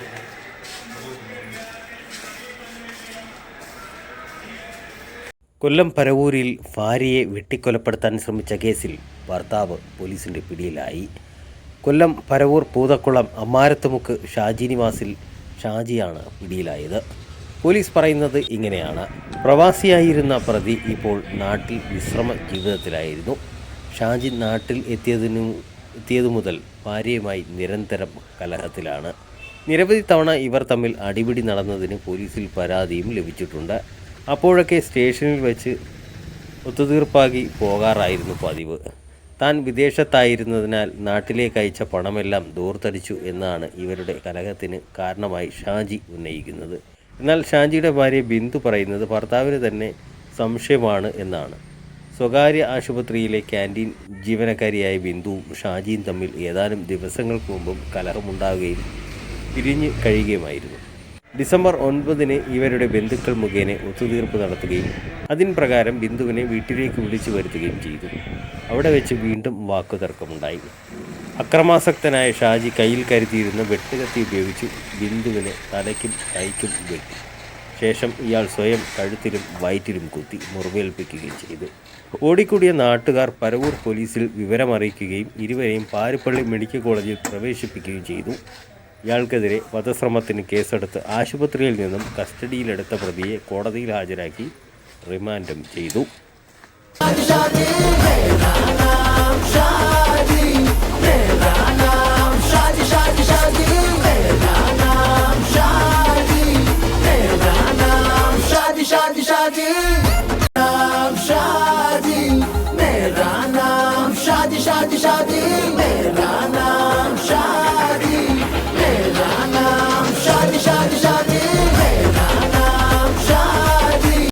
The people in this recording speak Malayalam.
Yeah. കൊല്ലം പരവൂരിൽ ഭാര്യയെ വെട്ടിക്കൊലപ്പെടുത്താൻ ശ്രമിച്ച കേസിൽ ഭർത്താവ് പോലീസിന്റെ പിടിയിലായി. കൊല്ലം പരവൂർ പൂതക്കുളം അമ്മാരത്തുമുക്ക് ഷാജിനിവാസിൽ ഷാജിയാണ് പിടിയിലായത്. പോലീസ് പറയുന്നത് ഇങ്ങനെയാണ്. പ്രവാസിയായിരുന്ന പ്രതി ഇപ്പോൾ നാട്ടിൽ വിശ്രമ ജീവിതത്തിലായിരുന്നു. ഷാജി നാട്ടിൽ എത്തിയതിനു എത്തിയതു മുതൽ ഭാര്യയുമായി നിരന്തരം കലഹത്തിലാണ്. നിരവധി തവണ ഇവർ തമ്മിൽ അടിപിടി നടന്നതിന് പോലീസിൽ പരാതിയും ലഭിച്ചിട്ടുണ്ട്. അപ്പോഴൊക്കെ സ്റ്റേഷനിൽ വെച്ച് ഒത്തുതീർപ്പാക്കി പോകാറായിരുന്നു പതിവ്. താൻ വിദേശത്തായിരുന്നതിനാൽ നാട്ടിലേക്ക് അയച്ച പണമെല്ലാം ദൂർത്തടിച്ചു എന്നാണ് ഇവരുടെ കലഹത്തിന് കാരണമായി ഷാജി ഉന്നയിക്കുന്നത്. എന്നാൽ ഷാജിയുടെ ഭാര്യ ബിന്ദു പറയുന്നത് ഭർത്താവിന് തന്നെ സംശയമാണ് എന്നാണ്. സ്വകാര്യ ആശുപത്രിയിലെ ക്യാന്റീൻ ജീവനക്കാരിയായ ബിന്ദുവും ഷാജിയും തമ്മിൽ ഏതാനും ദിവസങ്ങൾക്ക് മുമ്പും കലഹമുണ്ടാവുകയും പിരിഞ്ഞ് കഴിയുകയുമായിരുന്നു. ഡിസംബർ ഒൻപതിന് ഇവരുടെ ബന്ധുക്കൾ മുഖേന ഒത്തുതീർപ്പ് നടത്തുകയും അതിൻ പ്രകാരം ബിന്ദുവിനെ വീട്ടിലേക്ക് വിളിച്ചു വരുത്തുകയും ചെയ്തു. അവിടെ വെച്ച് വീണ്ടും വാക്കുതർക്കമുണ്ടായി. അക്രമാസക്തനായ ഷാജി കയ്യിൽ കരുതിയിരുന്ന വെട്ടുകത്തി ഉപയോഗിച്ച് ബിന്ദുവിനെ തലയ്ക്കും കൈക്കും വെട്ടി. ശേഷം ഇയാൾ സ്വയം കഴുത്തിലും വയറ്റിലും കുത്തി മുറിവേൽപ്പിക്കുകയും ചെയ്തു. ഓടിക്കൂടിയ നാട്ടുകാർ പരവൂർ പോലീസിൽ വിവരമറിയിക്കുകയും ഇരുവരെയും പാരിപ്പള്ളി മെഡിക്കൽ കോളേജിൽ പ്രവേശിപ്പിക്കുകയും ചെയ്തു. ഇയാൾക്കെതിരെ വധശ്രമത്തിന് കേസെടുത്ത് ആശുപത്രിയിൽ നിന്നും കസ്റ്റഡിയിലെടുത്ത പ്രതിയെ കോടതിയിൽ ഹാജരാക്കി റിമാൻഡും ചെയ്തു शादी शादी शादी नाम शादी मेरा नाम शादी शादी शादी